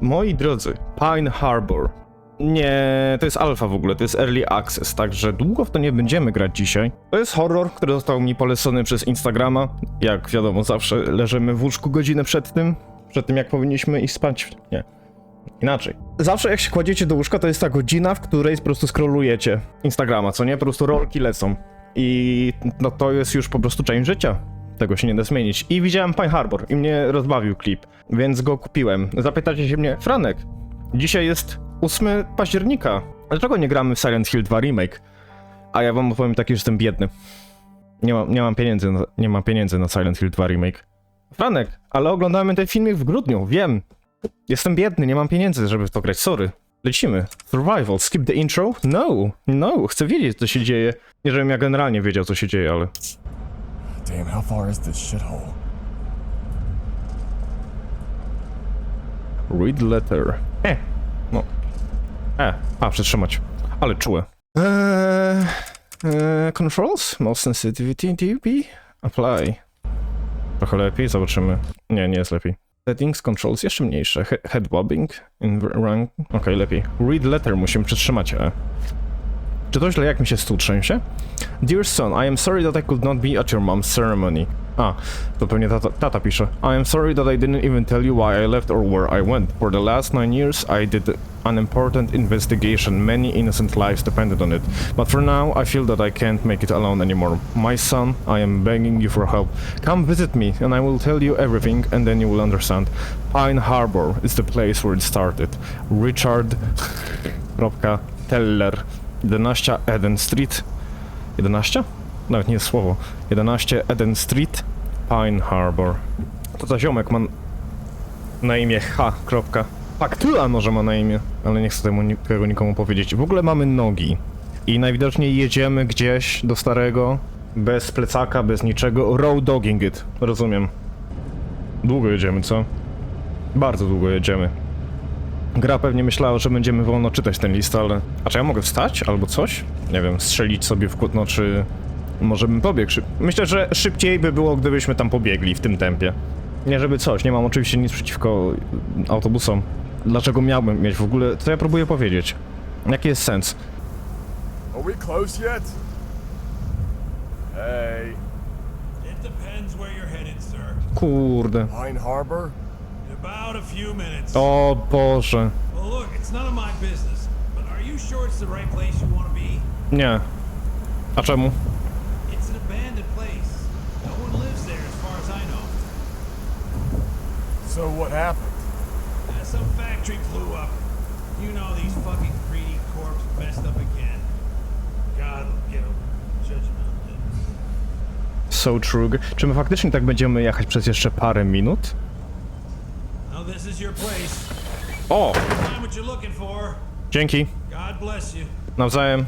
Moi drodzy, Pine Harbor. Nie, to jest alfa w ogóle, to jest early access, także długo w to nie będziemy grać dzisiaj. To jest horror, który został mi polecony przez Instagrama. Jak wiadomo, zawsze leżymy w łóżku godzinę przed tym, przed tym jak powinniśmy iść spać. Nie, inaczej. Zawsze jak się kładziecie do łóżka, to jest ta godzina, w której po prostu scrollujecie Instagrama, co nie? Po prostu rolki lecą. I no to jest już po prostu część życia. Tego się nie da zmienić. I widziałem Pine Harbor i mnie rozbawił klip, więc go kupiłem. Zapytacie się mnie, Franek, dzisiaj jest 8 października. Dlaczego nie gramy w Silent Hill 2 Remake? A ja wam powiem tak, że jestem biedny. Nie mam, nie mam pieniędzy, na, nie mam pieniędzy na Silent Hill 2 Remake. Franek, ale oglądamy ten filmik w grudniu, wiem. Jestem biedny, nie mam pieniędzy, żeby to grać, sorry. Lecimy. Survival, skip the intro? No, no, chcę wiedzieć, co się dzieje. Nie, żebym ja generalnie wiedział, co się dzieje, ale... Damn, how far is this shithole? Read letter. E. No. E. A, przytrzymać. Ale czułe. Eee, eee, controls? Most sensitivity DB? Apply. Trochę lepiej, zobaczymy. Nie, nie jest lepiej. Settings, controls jeszcze mniejsze. He head bobbing, in rank. Okej, lepiej. Read letter, musimy przytrzymać E. Czy to źle, jak mi się trzęsie? Dear son, I am sorry that I could not be at your mom's ceremony. A, to pewnie tata, tata pisze. I am sorry that I didn't even tell you why I left or where I went. For the last nine years, I did an important investigation. Many innocent lives depended on it. But for now, I feel that I can't make it alone anymore. My son, I am begging you for help. Come visit me, and I will tell you everything, and then you will understand. Pine Harbor is the place where it started. Richard. Teller. 11 Eden Street. 11? Nawet nie jest słowo. 11 Eden Street, Pine Harbor. To ta ziomek ma na imię H. Faktura może ma na imię, ale nie chcę temu tego nikomu powiedzieć. W ogóle mamy nogi. I najwidoczniej jedziemy gdzieś do starego, bez plecaka, bez niczego. Road dogging it. Rozumiem. Długo jedziemy, co? Bardzo długo jedziemy. Gra pewnie myślała, że będziemy wolno czytać ten list, ale... A czy ja mogę wstać albo coś? Nie wiem, strzelić sobie w kłótno, czy... Może bym pobiegł szyb... Myślę, że szybciej by było, gdybyśmy tam pobiegli w tym tempie. Nie żeby coś, nie mam oczywiście nic przeciwko autobusom. Dlaczego miałbym mieć w ogóle... Co ja próbuję powiedzieć? Jaki jest sens? Are we close yet? Hey, It depends where you're headed, sir. Kurde. Pine Harbor? O Boże. Well, look, it's none of my business, but are you sure it's the right place you want to be? Nie. A czemu? It's an abandoned place. No one lives there, as far as I know. So what happened? Uh, some factory blew up. You know these fucking greedy corps messed up again. God will get 'em. Judgment. So true. Czy my faktycznie tak będziemy jechać przez jeszcze parę minut? Now this is your place. O! Dzięki. Nawzajem.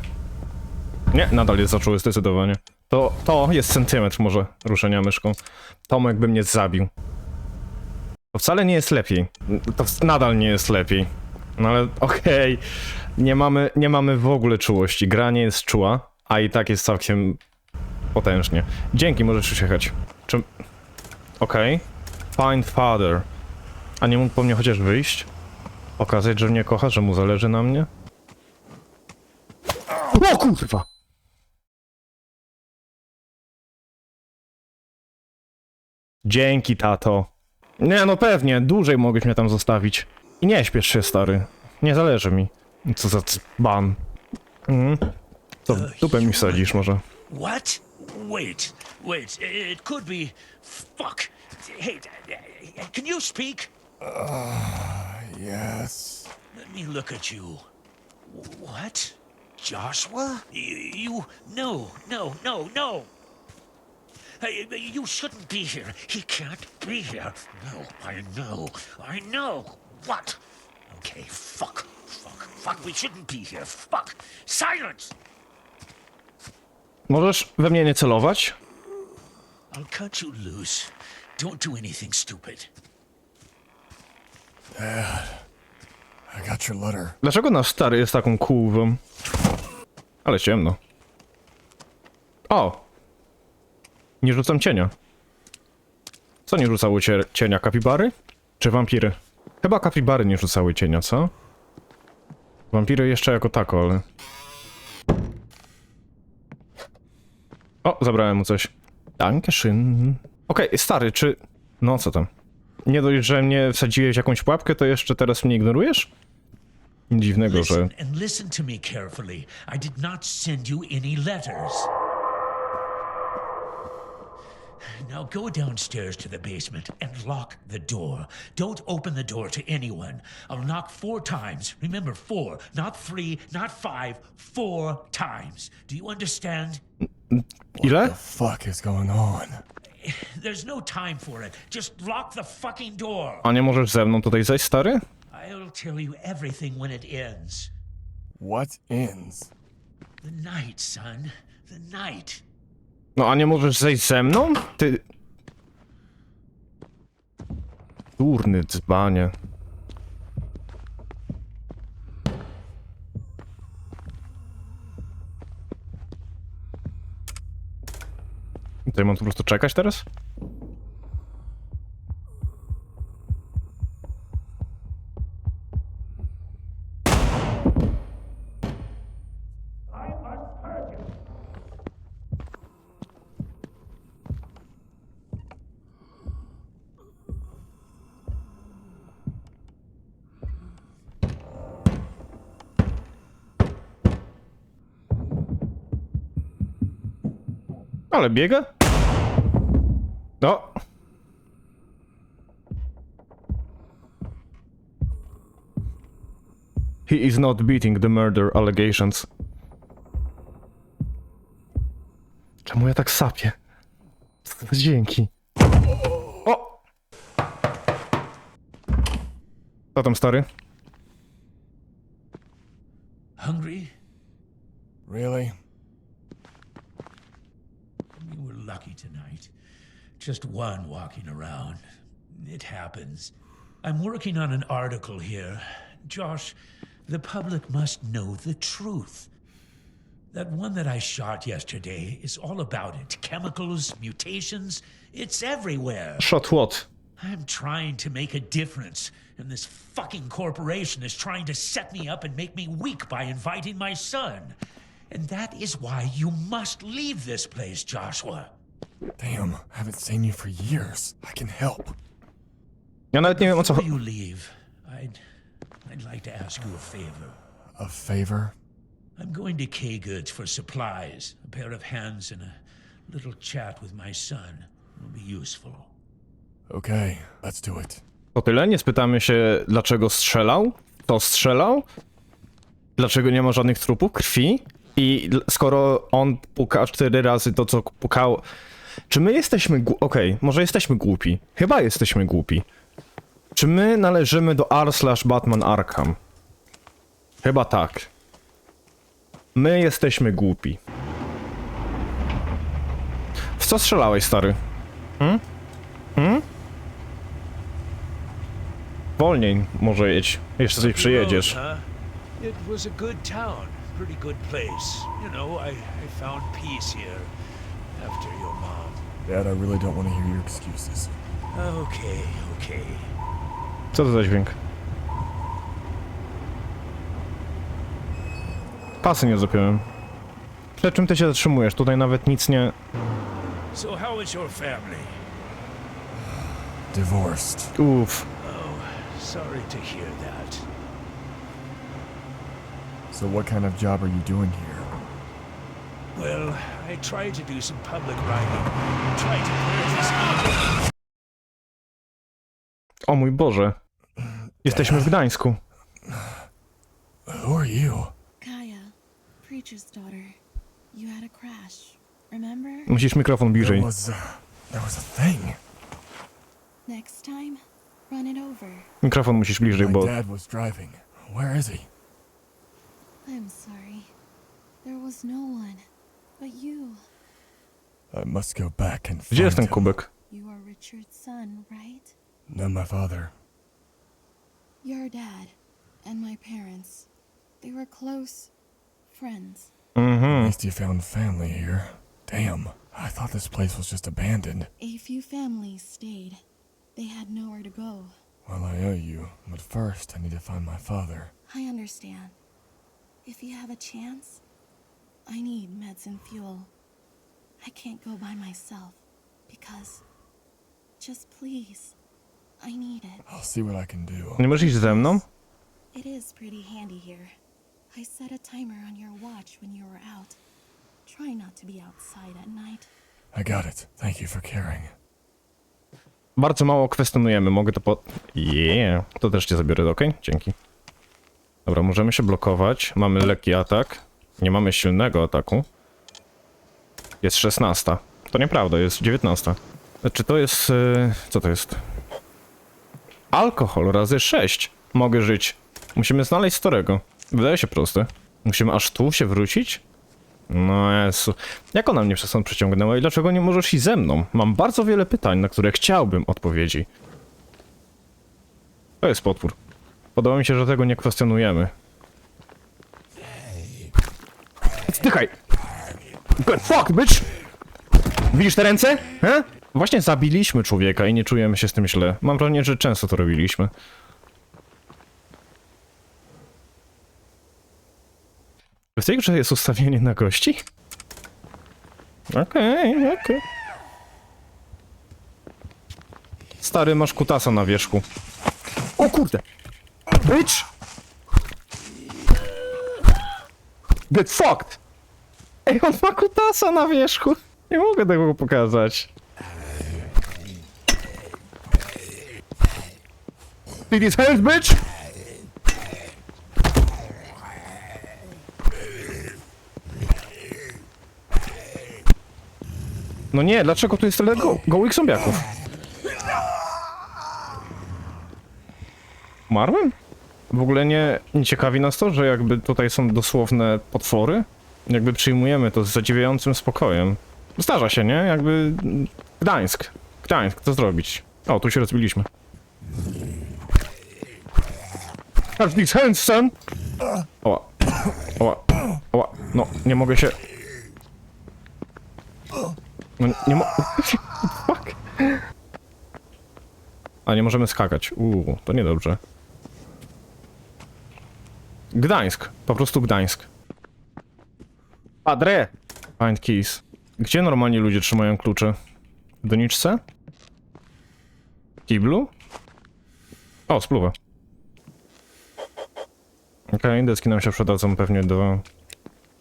Nie, nadal jest zaczuły zdecydowanie. To, to jest centymetr może ruszenia myszką. Tomek by mnie zabił. To wcale nie jest lepiej. To nadal nie jest lepiej. No ale okej. Nie, mamy, nie mamy w ogóle czułości. Gra nie jest czuła, a i tak jest całkiem potężnie. Dzięki, możesz jechać. Czy... Okej. Find father. A nie mógł po mnie chociaż wyjść? Pokazać, że mnie kocha, że mu zależy na mnie? O kurwa! Dzięki, tato. Nie, no pewnie, dłużej mogłeś mnie tam zostawić. I nie śpiesz się, stary. Nie zależy mi. Co za ban. Mhm. Co, w dupę mi wsadzisz może. What? Wait, wait. It could be. Fuck. Hey, can you speak? Ah, yes. Let me look at you. What? Joshua? You, you no, no, no, no. Hey, You shouldn't be here. He can't be here. No, I know. I know. What? Okay, fuck. Fuck. Fuck. We shouldn't be here. Fuck. Silence! Możesz we mnie nie celować? I'll cut you loose. Don't do anything stupid. I got your letter. Dlaczego nasz stary jest taką kółwą? Ale ciemno. O! Nie rzucam cienia. Co nie rzucało cie cienia? Kapibary? Czy wampiry? Chyba kapibary nie rzucały cienia, co? Wampiry jeszcze jako tako, ale... O, zabrałem mu coś. Dankeschön. Okej, stary, czy... No, co tam? Nie dość, że mnie wsadziłeś w jakąś pułapkę, to jeszcze teraz mnie ignorujesz? Nic Dziwnego, że... Listen and listen to me carefully. I did not send you any letters. Now go downstairs to the basement and lock the door. Don't open the door to anyone. I'll knock four times. Remember, four, not three, not five, four times. Do you understand? Ile? The fuck is going on? There's no time for it. Just lock the fucking door. A nie możesz ze mną tutaj zejść, stary? I'll tell you everything when it ends. What ends? The night, son. The night. No, a nie możesz zejść ze mną? Ty... Durny dzbanie. Tutaj mam po prostu czekać teraz? Ale biega? He is not beating the murder allegations. Czemu ja tak sapię? Co. O! Co tam, stary? Hungry? Really? You were lucky tonight. Just one walking around. It happens. I'm working on an article here. Josh, the public must know the truth. That one that I shot yesterday is all about it. Chemicals, mutations, it's everywhere. Shot what? I'm trying to make a difference, and this fucking corporation is trying to set me up and make me weak by inviting my son. And that is why you must leave this place, Joshua. Damn, I haven't seen you for years. I can help. Ja nawet nie wiem o co Before chodzi. I'd like to ask you a favor. A favor? I'm going to K Goods for supplies, a pair of hands, and a little chat with my son. Will be useful. Okay, let's do it. To tyle? Nie spytamy się, dlaczego strzelał? To strzelał? Dlaczego nie ma żadnych trupów, krwi? I skoro on puka cztery razy to, co pukało... Czy my jesteśmy głupi? Okej, może jesteśmy głupi. Chyba jesteśmy głupi. Czy my należymy do R slash Batman Arkham? Chyba tak. My jesteśmy głupi. W co strzelałeś, stary? Wolniej może jedź. Jeszcze coś przyjedziesz. It was a good town, pretty good place. You know, I, I found peace here after your mom. Dad, I really don't want to hear your excuses. Okay, okay. Co to za dźwięk? Pasy nie zapiąłem. Przed czym ty się zatrzymujesz? Tutaj nawet nic nie... So how is your family? Divorced. Uff. Sorry to hear that. So what kind of job are you doing here? Well, I try to do some public writing. Try to clear this up. O mój Boże. Jesteśmy w Gdańsku. Who are you? Kaya, preacher's daughter. You had a crash, remember? Musisz mikrofon There bliżej. was, uh, there was a thing. Next time, run it over. Mikrofon musisz bliżej, My bo... dad was driving. Where is he? I'm sorry. There was no one but you. I must go back and Gdzie find jest ten him. kubek? You are Richard's son, right? Not my father. Your dad and my parents. They were close friends. At Mhm. At least you found family here. Damn, I thought this place was just abandoned. A few families stayed. They had nowhere to go. Well, I owe you, but first I need to find my father. I understand. If you have a chance, I need meds and fuel. I can't go by myself because. Just please. I need it. I'll see what I can do. Nie możesz iść ze mną? It is pretty handy here. I set a timer on your watch when you were out. Try not to be outside at night. I got it. Thank you for caring. Bardzo mało kwestionujemy, mogę to po... Yeah, to też cię zabiorę, okej? Dzięki. Dobra, możemy się blokować, mamy lekki atak, nie mamy silnego ataku. Jest 16. To nieprawda, jest 19. Czy to jest... y, Co to jest? Alkohol razy 6. Mogę żyć. Musimy znaleźć starego. Wydaje się proste. Musimy aż tu się wrócić? No Jezu. Jak ona mnie przez sąd przyciągnęła i dlaczego nie możesz iść ze mną? Mam bardzo wiele pytań, na które chciałbym odpowiedzi. To jest potwór. Podoba mi się, że tego nie kwestionujemy. Zdychaj! Fuck, bitch! Widzisz te ręce? He? Właśnie zabiliśmy człowieka i nie czujemy się z tym źle. Mam wrażenie, że często to robiliśmy. W tej grze jest ustawienie na gości? Okej, okej. Stary, masz kutasa na wierzchu. O kurde! Bitch! Get fucked! Ej, on ma kutasa na wierzchu! Nie mogę tego pokazać. See these hands, bitch! No nie, dlaczego tu jest tyle go gołych zombiaków? Umarłem? W ogóle nie, nie ciekawi nas to, że jakby tutaj są dosłowne potwory? Jakby przyjmujemy to z zadziwiającym spokojem. Zdarza się, nie? Jakby... Gdańsk. Gdańsk, co zrobić? O, tu się rozbiliśmy. Hands, son! Oła. Oła. Oła. No, nie mogę się... No, nie mo... Fuck. A, nie możemy skakać. Uuu, to niedobrze. Gdańsk. Po prostu Gdańsk. Padre! Find keys. Gdzie normalnie ludzie trzymają klucze? W doniczce? Kiblu? O, spluwa. Okej, deski nam się przydadzą pewnie do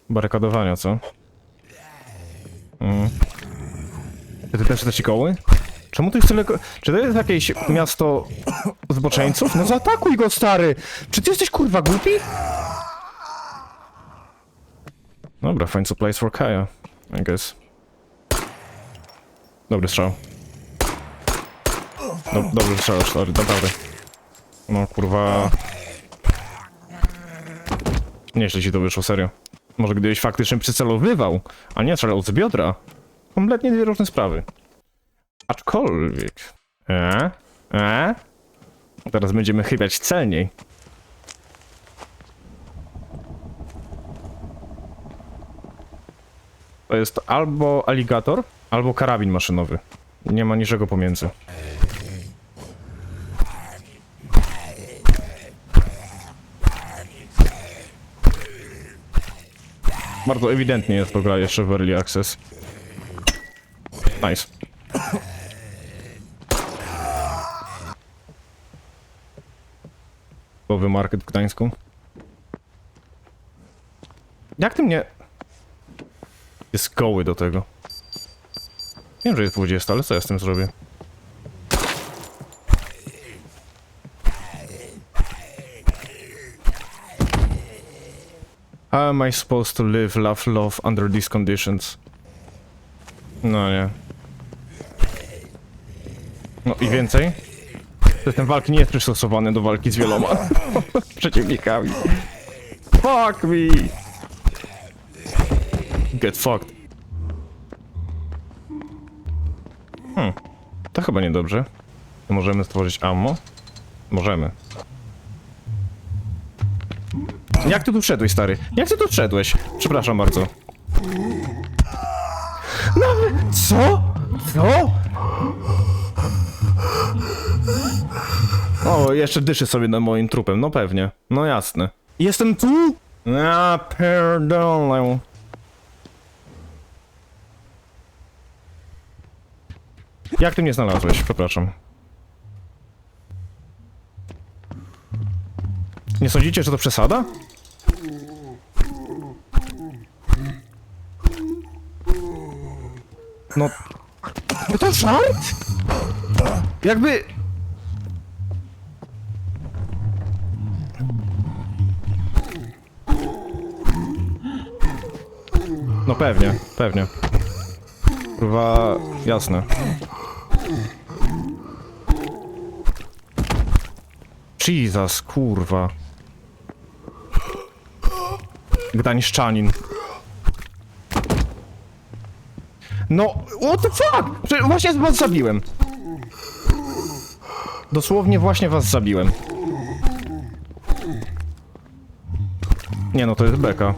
barykadowania, co? Mm. Czy ty też te koły? Czemu tu jest tyle... Czy to jest jakieś miasto zboczeńców? No zaatakuj go, stary! Czy ty jesteś kurwa głupi? Dobra, find supplies for Kaja, I guess. Dobry strzał. Dob dobry strzał, sorry, naprawdę. No kurwa... Nieźle ci to wyszło, serio. Może gdybyś faktycznie przycelowywał, a nie strzelał z biodra. Kompletnie dwie różne sprawy. Aczkolwiek... E? E? Teraz będziemy chybiać celniej. To jest albo aligator, albo karabin maszynowy. Nie ma niczego pomiędzy. Bardzo ewidentnie jest to gra jeszcze w Early Access. Nice. Nowy market w Gdańsku. Jak ty mnie... Jest koły do tego. Wiem, że jest 20, ale co ja z tym zrobię? How am I supposed to live, love, love under these conditions? No nie. No i więcej? System walki nie jest przystosowany do walki z wieloma przeciwnikami. Fuck me! Get fucked. Hmm. To chyba niedobrze. Możemy stworzyć ammo? Możemy. Jak ty tu wszedłeś, stary? Jak ty tu wszedłeś? Przepraszam bardzo. No, co? Co? O jeszcze dyszy sobie nad moim trupem, no pewnie. No jasne. Jestem tu? Ja pierdolę. Jak ty mnie znalazłeś? Przepraszam. Nie sądzicie, że to przesada? No... No to żart? Jakby... No pewnie, pewnie. Kurwa, jasne. Jesus, kurwa. Gdańszczanin. No, what the fuck? Właśnie was zabiłem. Dosłownie właśnie was zabiłem. Nie no, to jest beka.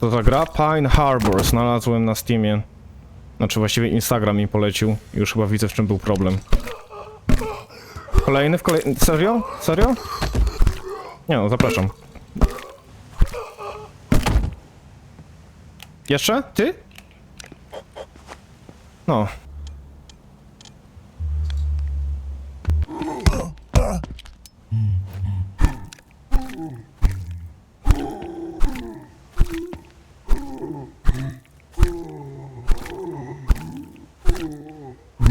To za gra? Pine Harbor. Znalazłem na Steamie. Znaczy właściwie Instagram mi polecił. Już chyba widzę w czym był problem. Kolejny w kolej... Serio? Serio? Nie no, zapraszam. Jeszcze? Ty? No.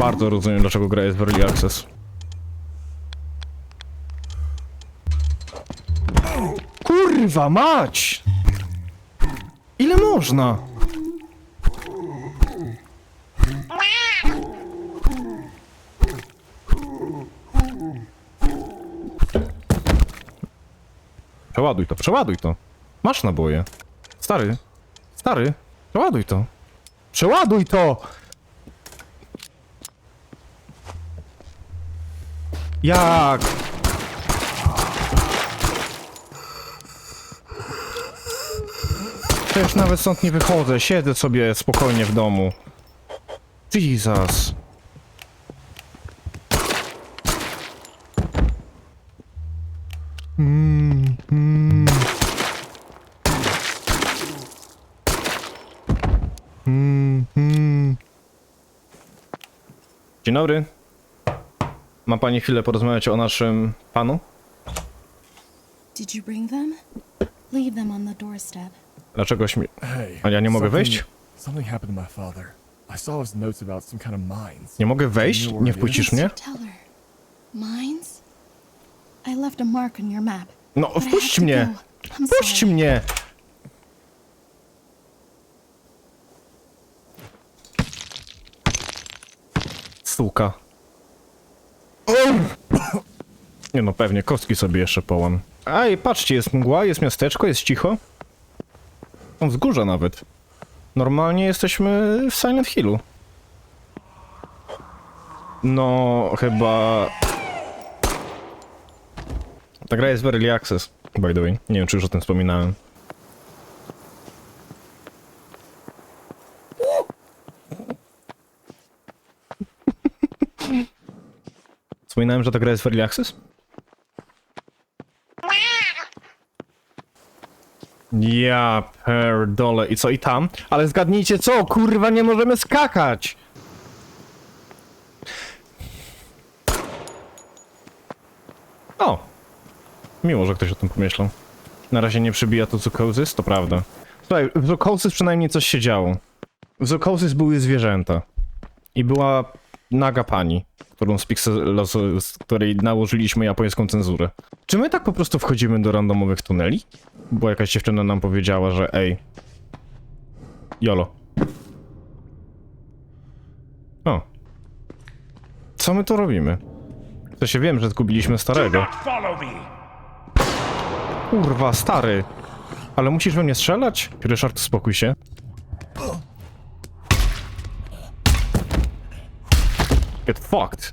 Bardzo rozumiem, dlaczego gra jest w Early Access. Kurwa mać! Ile można? Przeładuj to, przeładuj to. Masz naboje. Stary, stary, przeładuj to. Przeładuj to! Jak? Przecież nawet stąd nie wychodzę, siedzę sobie spokojnie w domu. Jesus. Mm, mm. Mm, mm. Dzień dobry. Ma pani chwilę porozmawiać o naszym panu? Did you bring them? Leave them on the doorstep. Dlaczego śmie... Hey. A ja nie mogę wejść? Something happened to my father. I saw his notes about some kind of mines. Nie mogę wejść? Nie wpuścisz mnie? Mines? I left a mark on your map. No, wpuść mnie! Wpuść mnie! Suka. Nie no, pewnie, kostki sobie jeszcze połam. Ej, patrzcie, jest mgła, jest miasteczko, jest cicho. Są wzgórza nawet. Normalnie jesteśmy w Silent Hillu. No, chyba... Ta gra jest w Early Access, by the way. Nie wiem, czy już o tym wspominałem. Wspominałem, że ta gra jest w Early Access? Ja perdole. I co, i tam? Ale zgadnijcie co? Kurwa, nie możemy skakać! O! Miło, że ktoś o tym pomyślał. Na razie nie przybija to Zukozys, to prawda. Słuchaj, w Zukozys przynajmniej coś się działo. W Zukozys były zwierzęta. I była naga pani, którą z, Pixel- z której nałożyliśmy japońską cenzurę. Czy my tak po prostu wchodzimy do randomowych tuneli? Bo jakaś dziewczyna nam powiedziała, że ej... Jolo. O. Co my tu robimy? To się wiem, że zgubiliśmy starego. Kurwa, stary. Ale musisz we mnie strzelać? Ryszard, spokój się. Get fucked.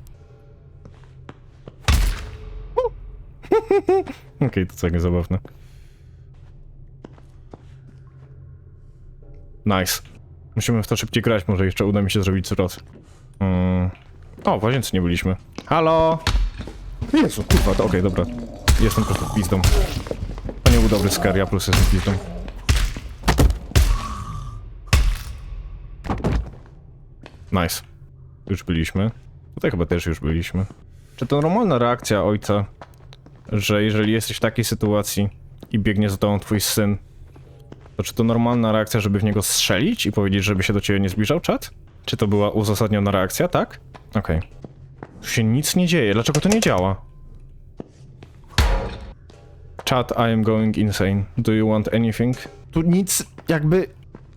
Okej, to całkiem zabawne. Nice. Musimy w to szybciej grać, może jeszcze uda mi się zrobić zwrot. Mm. O, w łazience nie byliśmy. Halo! Jezu, kurwa, to okej, dobra. Jestem po prostu pizdą. To nie był dobry scare, ja plus jestem pizdą. Nice. Już byliśmy. Tutaj chyba też już byliśmy. Czy to normalna reakcja ojca, że jeżeli jesteś w takiej sytuacji i biegnie za tobą twój syn, to czy to normalna reakcja, żeby w niego strzelić i powiedzieć, żeby się do ciebie nie zbliżał, czat? Czy to była uzasadniona reakcja, tak? Okej. Tu się nic nie dzieje, dlaczego to nie działa? Chat, I am going insane. Do you want anything? Tu nic, jakby...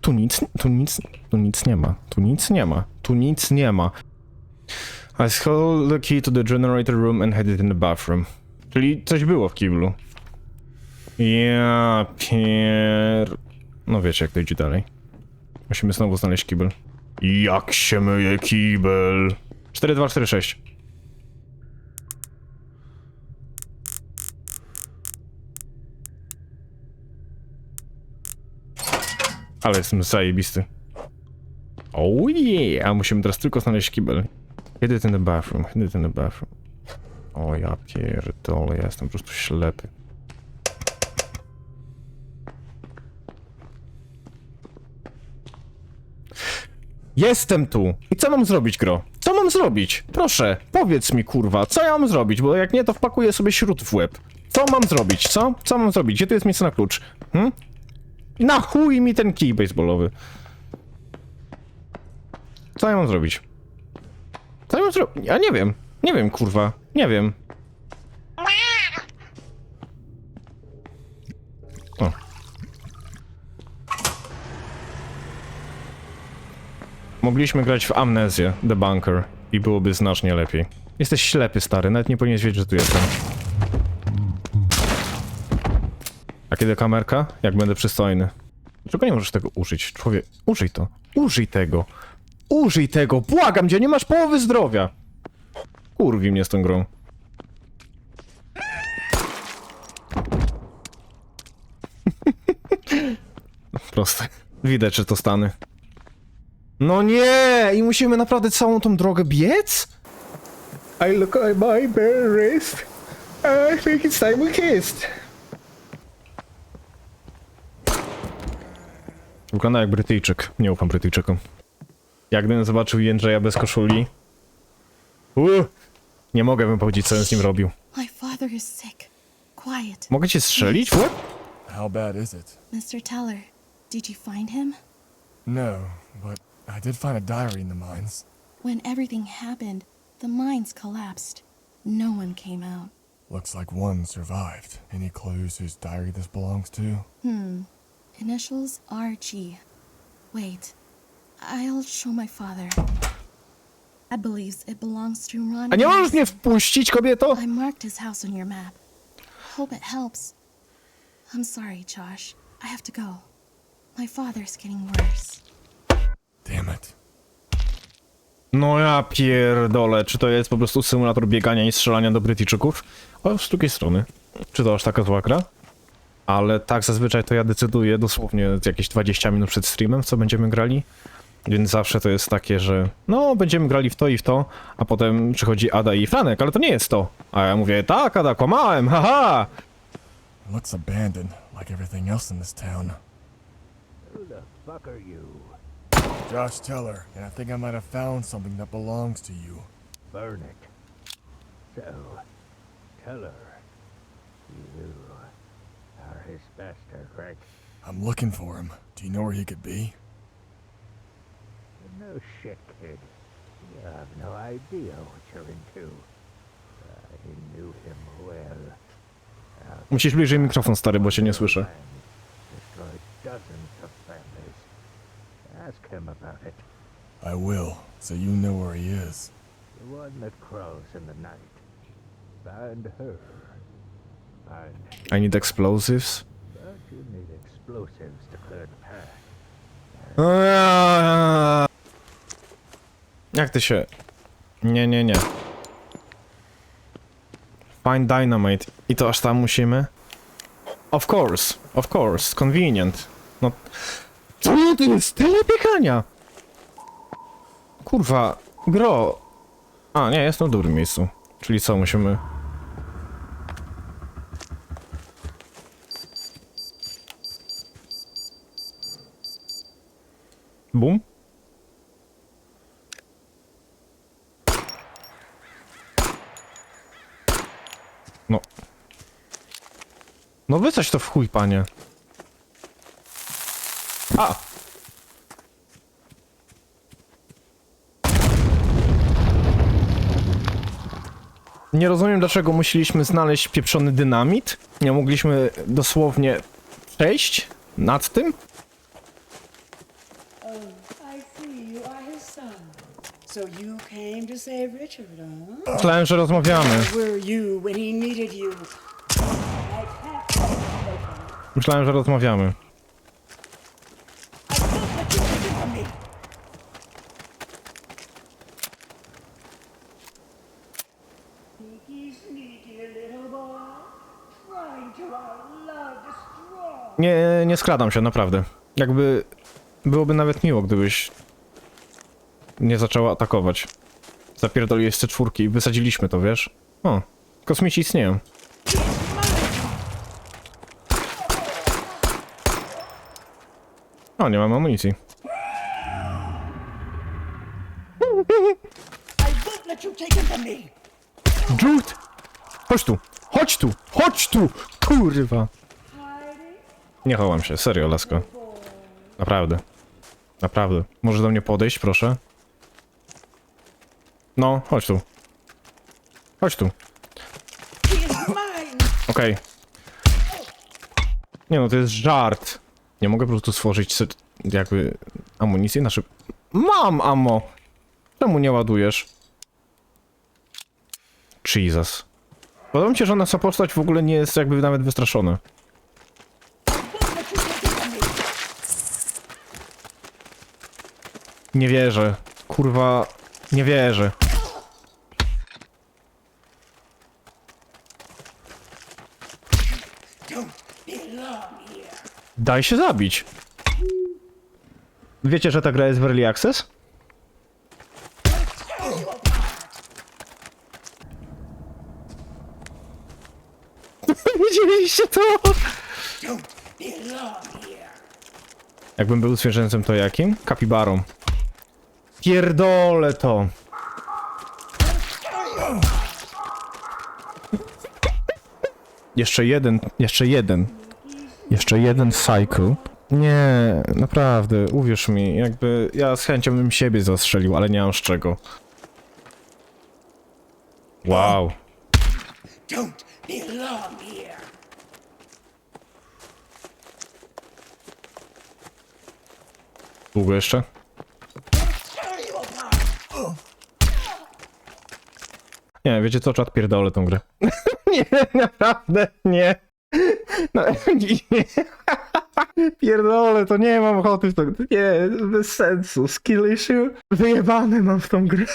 Tu nic, tu nic, tu nic nie ma. Tu nic nie ma. Tu nic nie ma. I stole the key to the generator room and had it in the bathroom. Czyli coś było w kiblu. Ja pier... No wiecie jak to idzie dalej. Musimy znowu znaleźć kibel. Jak się myje kibel? 4, 2, 4, 6. Ale jestem zajebisty. Oh yeah! A musimy teraz tylko znaleźć kibel. Hit it in the bathroom, hit it in the bathroom. O ja pierdolę, ja jestem po prostu ślepy. Jestem tu! I co mam zrobić, Gro? Co mam zrobić? Proszę, powiedz mi, kurwa, co ja mam zrobić, bo jak nie, to wpakuję sobie śrut w łeb. Co mam zrobić, co? Co mam zrobić? Gdzie tu jest miejsce na klucz? Hm? Na chuj mi ten kij baseballowy. Co ja mam zrobić? Ja zrobić? Ja nie wiem. Nie wiem, kurwa. Nie wiem. O. Mogliśmy grać w Amnezję, The Bunker i byłoby znacznie lepiej. Jesteś ślepy, stary, nawet nie powinieneś wiedzieć, że tu jestem. A kiedy kamerka? Jak będę przystojny. Dlaczego nie możesz tego użyć? Człowiek, użyj to. Użyj tego. Użyj tego. Błagam cię, nie masz połowy zdrowia. Kurwi mnie z tą grą. Proste. Widać, że to Stany. No nie! I musimy naprawdę całą tą drogę biec? I look at my bare wrist. I think it's time we kissed. Wygląda jak Brytyjczyk. Nie ufam Brytyjczykom. Jak gdybym zobaczył Jędrzeja bez koszuli... Uuu, nie mogę bym powiedzieć, co on z nim robił. My father is sick. Quiet. Mogę cię strzelić w łeb? How bad is it? Mr. Teller, did you find him? No, but I did find a diary in the mines. When everything happened, the mines collapsed. No one came out. Looks like one survived. Any clues whose diary this belongs to? Hmm. Initials RG. Wait. I'll show my father. Dad believes it belongs to Ron. A nie możesz mnie wpuścić, kobieto? I marked his house on your map. Hope it helps. I'm sorry, Josh. I have to go. My father's getting worse. Damn it. No ja pierdolę, czy to jest po prostu symulator biegania i strzelania do Brytyjczyków? O, z drugiej strony. Czy to aż taka zła gra? Ale tak zazwyczaj to ja decyduję dosłownie jakieś 20 minut przed streamem, w co będziemy grali. Więc zawsze to jest takie, że no, będziemy grali w to i w to, a potem przychodzi Ada i Franek, ale to nie jest to. A ja mówię, tak, Ada, kłamałem, haha! Looks abandoned, like everything else in this town. Who the fuck are you? Josh Teller, and I think I might have found something that belongs to you. Burn it. So, Teller, you are his master, right? I'm looking for him. Do you know where he could be? No shit, kid. You have no idea what you're into. I knew him well. Musisz bliżej mikrofon, stary, bo cię nie słyszę. Destroyed dozens of families. Ask him about it. I will, so you know where he is. The one that crawls in the night. Find her. Find I need explosives. But you need explosives to clear the path. Eee. Jak ty się... Nie, nie, nie. Find dynamite. I to aż tam musimy? Of course, of course, convenient. No. Co to jest? Tyle biegania! Kurwa, gro. A, nie, jest na dobrym miejscu. Czyli co, musimy... Bum? No. No wycać to w chuj, panie. A! Nie rozumiem, dlaczego musieliśmy znaleźć pieprzony dynamit. Nie mogliśmy dosłownie przejść nad tym. I see you are his son. So you came to save Richard, huh? Myślałem, że rozmawiamy. Where were you when he needed you? Myślałem, że rozmawiamy. Sneaky, sneaky little boy. Trying to outlive the strong. Nie, nie skradam się, naprawdę. Jakby byłoby nawet miło, gdybyś nie zaczęła atakować. Zapierdoliłeś te czwórki i wysadziliśmy to, wiesz? O, kosmici istnieją. O, nie mam amunicji. Jude! Chodź tu! Chodź tu! Chodź tu! Kurwa! Nie chowam się, serio, lasko. Naprawdę. Naprawdę. Może do mnie podejść, proszę? No, chodź tu. Chodź tu. Okej. Nie no, to jest żart. Nie mogę po prostu stworzyć jakby amunicję na. Mam ammo! Czemu nie ładujesz? Jesus. Podoba mi się, że nasza postać w ogóle nie jest jakby nawet wystraszona. Nie wierzę. Kurwa, nie wierzę. Daj się zabić. Wiecie, że ta gra jest w Early Access? Widzieliście to? Jakbym był zwierzęcem, to jakim? Kapibarą. Pierdolę to. Jeszcze jeden, jeszcze jeden. Jeszcze jeden cycle. Nie, naprawdę, uwierz mi, jakby ja z chęcią bym siebie zastrzelił, ale nie mam z czego. Wow. Don't belong here. Długo jeszcze? Nie, wiecie co, czat pierdolę tą grę. nie, naprawdę, nie. No, nie. Pierdolę, to nie mam ochoty w to. Nie, bez sensu. Skill issue. Wyjebane mam w tą grę.